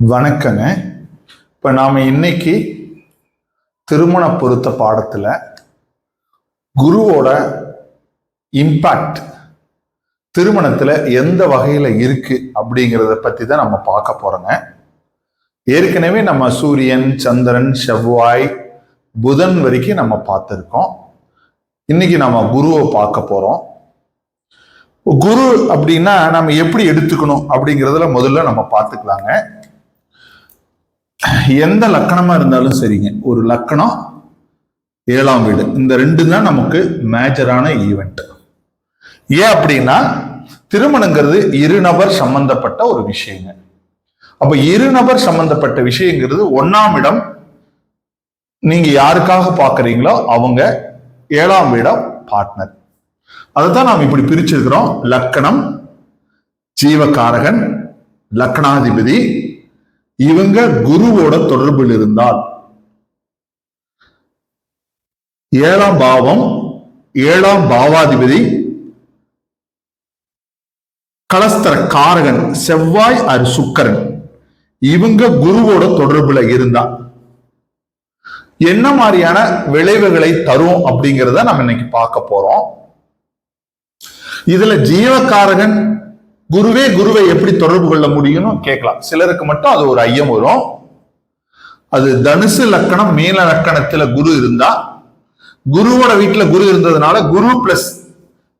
வணக்கங்க. இப்போ நாம் இன்னைக்கு திருமண பொருத்த பாடத்தில் குருவோட இம்பாக்ட் திருமணத்தில் எந்த வகையில் இருக்கு அப்படிங்கிறத பற்றி தான் நம்ம பார்க்க போகிறோங்க ஏற்கனவே நம்ம சூரியன் சந்திரன் செவ்வாய் புதன் வரைக்கும் நம்ம பார்த்துருக்கோம். இன்னைக்கு நம்ம குருவை பார்க்க போகிறோம் குரு அப்படின்னா நம்ம எப்படி எடுத்துக்கணும் அப்படிங்கிறதுல முதல்ல நம்ம பார்த்துக்கலாங்க. எந்த லக்கணமா இருந்தாலும் சரிங்க. ஒரு லக்கணம் ஏழாம் வீடு. இந்த ரெண்டு தான் நமக்கு மேஜரான ஈவெண்ட் ஏன் அப்படின்னா திருமணங்கிறது இரு நபர் சம்பந்தப்பட்ட ஒரு விஷயங்க. அப்ப இரு நபர் சம்பந்தப்பட்ட விஷயங்கிறது ஒன்னாம் இடம் நீங்க யாருக்காக பாக்குறீங்களோ அவங்க ஏழாம் வீடம் பார்ட்னர் அதுதான் நாம் இப்படி பிரிச்சிருக்கிறோம். லக்கணம் ஜீவகாரகன் லக்னாதிபதி இவங்க குருவோட தொடர்பில் இருந்தால். ஏழாம் பாவம் ஏழாம் பாவாதிபதி கலஸ்தர காரகன் செவ்வாய் அரு சுக்கரன். இவங்க குருவோட தொடர்புல இருந்தா. என்ன மாதிரியான விளைவுகளை தரும் அப்படிங்கிறத நம்ம இன்னைக்கு பார்க்க போறோம். இதுல ஜீவகாரகன் குருவே குருவை எப்படி தொடர்பு கொள்ள முடியும்னு கேட்கலாம். சிலருக்கு மட்டும் அது ஒரு ஐயம் வரும். அது தனுசு லக்கணம் மீன லக்கணத்துல குரு இருந்தா குருவோட வீட்டுல குரு இருந்ததுனால குரு பிளஸ்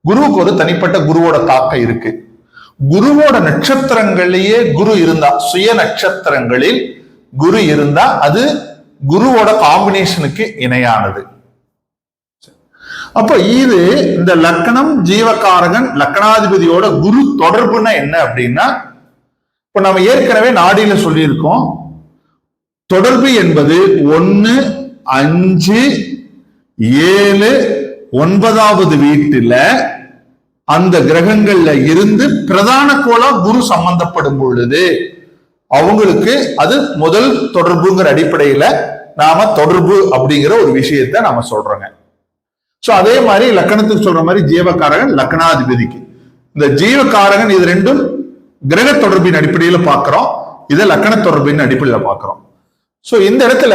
குருவுக்கு ஒரு தனிப்பட்ட குருவோட தாக்கம் இருக்கு. குருவோட நட்சத்திரங்களிலேயே குரு இருந்தா சுய நட்சத்திரங்களில் குரு இருந்தா அது குருவோட காம்பினேஷனுக்கு இணையானது. அப்ப இது இந்த லக்கணம் ஜீவகாரகன் லக்கணாதிபதியோட குரு தொடர்புனா என்ன அப்படின்னா இப்ப நம்ம ஏற்கனவே நாடியில சொல்லியிருக்கோம். தொடர்பு என்பது ஒன்னு அஞ்சு ஏழு ஒன்பதாவது வீட்டுல அந்த கிரகங்கள்ல இருந்து பிரதான கோளா குரு சம்பந்தப்படும் பொழுது அவங்களுக்கு அது முதல் தொடர்புங்கிற அடிப்படையில நாம தொடர்பு அப்படிங்கிற ஒரு விஷயத்த நாம சொல்றோங்க. சோ அதே மாதிரி லக்கணத்துக்கு சொல்ற மாதிரி ஜீவகாரகன் லக்கணாதிபதிக்கு. இந்த ஜீவகாரகன் இது ரெண்டும் கிரக தொடர்பின் அடிப்படையில பார்க்குறோம். இதை லக்கண தொடர்பின் அடிப்படையில பார்க்குறோம். சோ இந்த இடத்துல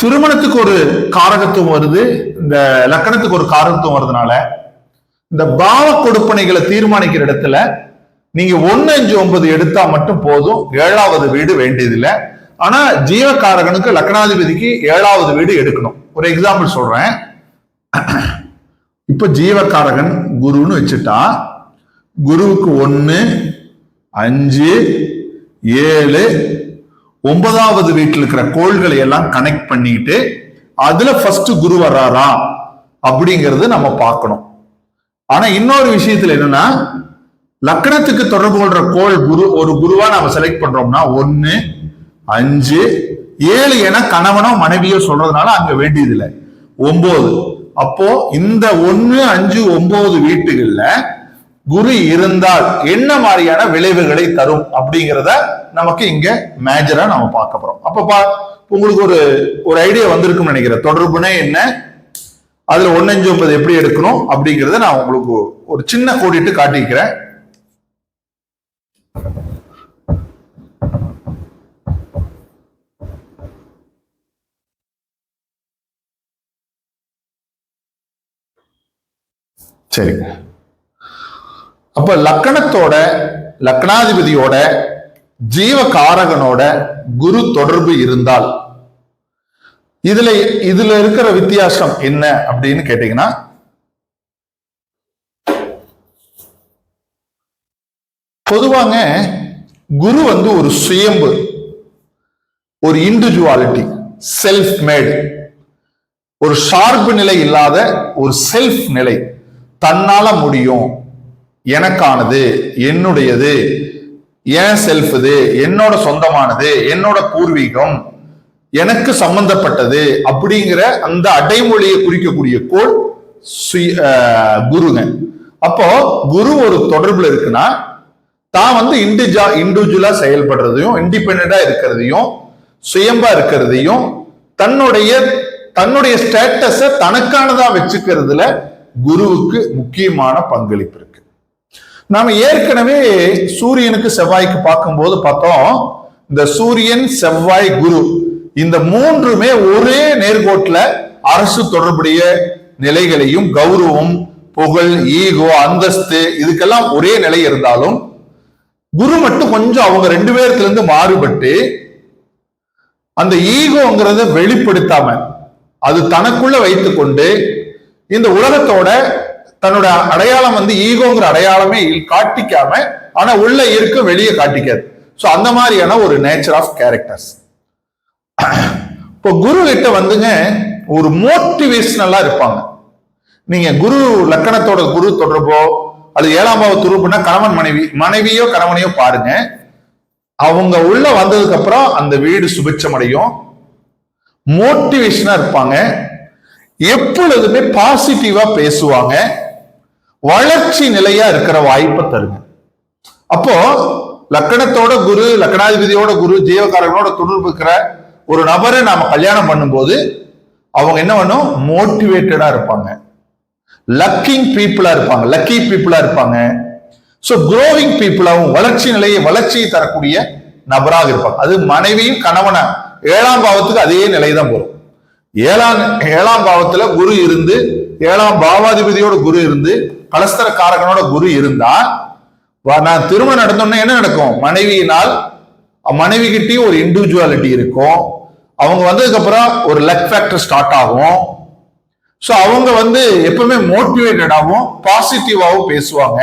திருமணத்துக்கு ஒரு காரகத்துவம் வருது. இந்த லக்கணத்துக்கு ஒரு காரகத்துவம் வருதுனால இந்த பாவ கொடுப்பனைகளை தீர்மானிக்கிற இடத்துல நீங்க ஒன்னு அஞ்சு ஒன்பது எடுத்தா மட்டும் போதும். ஏழாவது வீடு வேண்டியதில்லை. ஆனா ஜீவகாரகனுக்கு லக்னாதிபதிக்கு ஏழாவது வீடு எடுக்கணும். ஒரு எக்ஸாம்பிள் சொல்றேன். இப்ப ஜீவகாரகன் குருன்னு வச்சுட்டா குருவுக்கு ஒன்று அஞ்சு ஏழு ஒன்பதாவது வீட்டில் இருக்கிற கோள்களை எல்லாம் கனெக்ட் பண்ணிட்டு அதுல ஃபர்ஸ்ட் குரு வர்றாரா அப்படிங்கிறது நம்ம பார்க்கணும். ஆனா இன்னொரு விஷயத்துல என்னன்னா லக்கணத்துக்கு தொடர்பு கொள்ற கோள் குரு ஒரு குருவா நம்ம செலக்ட் பண்றோம்னா ஒன்னு அஞ்சு ஏழு என கணவனோ மனைவியோ சொல்றதுனால அங்க வேண்டியதில்லை. ஒன்பது அப்போ இந்த ஒன்னு அஞ்சு ஒன்பது வீட்டுகள்ல குரு இருந்தால் என்ன மாதிரியான விளைவுகளை தரும் அப்படிங்கிறத நமக்கு இங்க மேஜரா நம்ம பார்க்க போறோம். அப்ப பா உங்களுக்கு ஒரு ஒரு ஐடியா வந்திருக்கும் நினைக்கிறேன். தொடர்புனே என்ன? அதுல ஒன்னஞ்சு ஒன்பது எப்படி எடுக்கணும் அப்படிங்கிறத நான் உங்களுக்கு ஒரு சின்ன கோடிட்டு காட்டிக்கிறேன். சரி. அப்ப லக்கணத்தோட லக்னாதிபதியோட ஜீவகாரகனோட குரு தொடர்பு இருந்தால் இதுல இதுல இருக்கிற வித்தியாசம் என்ன அப்படின்னு கேட்டீங்கன்னா பொதுவாங்க குரு வந்து ஒரு சுயம்பு ஒரு இண்டிவிஜுவாலிட்டி செல்ஃப் மேட் ஒரு ஷார்ப்பு நிலை இல்லாத ஒரு செல்ஃப் நிலை. தன்னால முடியும். எனக்கானது என்னுடையது என் செல்ஃப் இது என்னோட சொந்தமானது என்னோட பூர்வீகம் எனக்கு சம்பந்தப்பட்டது அப்படிங்கிற அந்த அடைமொழியை குறிக்கக்கூடிய கோள் குருங்க. அப்போ குரு ஒரு தொடர்புல இருக்குன்னா தான் வந்து இண்டிஜா இண்டிவிஜுவலா செயல்படுறதையும் இண்டிபெண்டா இருக்கிறதையும் சுயம்பா இருக்கிறதையும் தன்னுடைய தன்னுடைய ஸ்டேட்டஸ தனக்கானதா வச்சுக்கிறதுல குருவுக்கு முக்கியமான பங்களிப்பு இருக்கு. நாம ஏற்கனவே சூரியனுக்கு செவ்வாய்க்கு பார்க்கும்போது பார்த்தோம் இந்த சூரியன் செவ்வாய் குரு இந்த மூன்றுமே ஒரே நேர்கோட்டில் அரசு தொடர்புடைய நிலைகளையும் கௌரவம் புகழ் ஈகோ அந்தஸ்து இதுக்கெல்லாம் ஒரே நிலை இருந்தாலும் குரு மட்டும் கொஞ்சம் அவங்க ரெண்டு பேர்த்துல இருந்து மாறுபட்டு அந்த ஈகோங்கிறத வெளிப்படுத்தாம அது தனக்குள்ள வைத்துக்கொண்டு இந்த உலகத்தோட தன்னோட அடையாளம் வந்து ஈகோங்கிற அடையாளமே காட்டிக்காம ஆனா உள்ள இருக்க வெளியே காட்டிக்காது. ஸோ அந்த மாதிரியான ஒரு நேச்சர் ஆஃப் கேரக்டர்ஸ் இப்போ குரு கிட்ட வந்துங்க ஒரு மோட்டிவேஷனலா இருப்பாங்க. நீங்க குரு லக்கணத்தோட குரு தொடர்போ அது ஏழாம் பாவ துருப்புனா கணவன் மனைவி மனைவியோ கணவனையோ பாருங்க. அவங்க உள்ள வந்ததுக்கு அப்புறம் அந்த வீடு சுபிட்சம் அடையும் மோட்டிவேஷனா இருப்பாங்க. எப்பொழுதுமே பாசிட்டிவா பேசுவாங்க. வளர்ச்சி நிலையா இருக்கிற வாய்ப்பை தருங்க. அப்போ லக்கணத்தோட குரு லக்கணாதிபதியோட குரு ஜீவகாரகனோட தொடர்பு இருக்கிற ஒரு நபரை நாம கல்யாணம் பண்ணும்போது அவங்க என்ன பண்ணும்? மோட்டிவேட்டடா இருப்பாங்க. லக்கிங் பீப்புளா இருப்பாங்க. லக்கி பீப்புளா இருப்பாங்க. ஸோ குரோவிங் பீப்புளாகவும் வளர்ச்சி நிலையை வளர்ச்சியை தரக்கூடிய நபராக இருப்பாங்க. அது மனைவியும் கணவனை ஏழாம் பாவத்துக்கு அதே நிலை தான் போகும் ஏழாம் ஏழாம் பாவத்துல குரு இருந்து ஏழாம் பாவாதிபதியோட குரு இருந்து கலஸ்தர காரகனோட குரு இருந்தா நான் திருமணம் நடந்தோன்னே என்ன நடக்கும்? மனைவியினால் மனைவி கிட்டயும் ஒரு இண்டிவிஜுவாலிட்டி இருக்கும். அவங்க வந்ததுக்கு அப்புறம் ஒரு லக் ஃபேக்டர் ஸ்டார்ட் ஆகும். ஸோ அவங்க வந்து எப்பவுமே மோட்டிவேட்டடாகவும் பாசிட்டிவாகவும் பேசுவாங்க.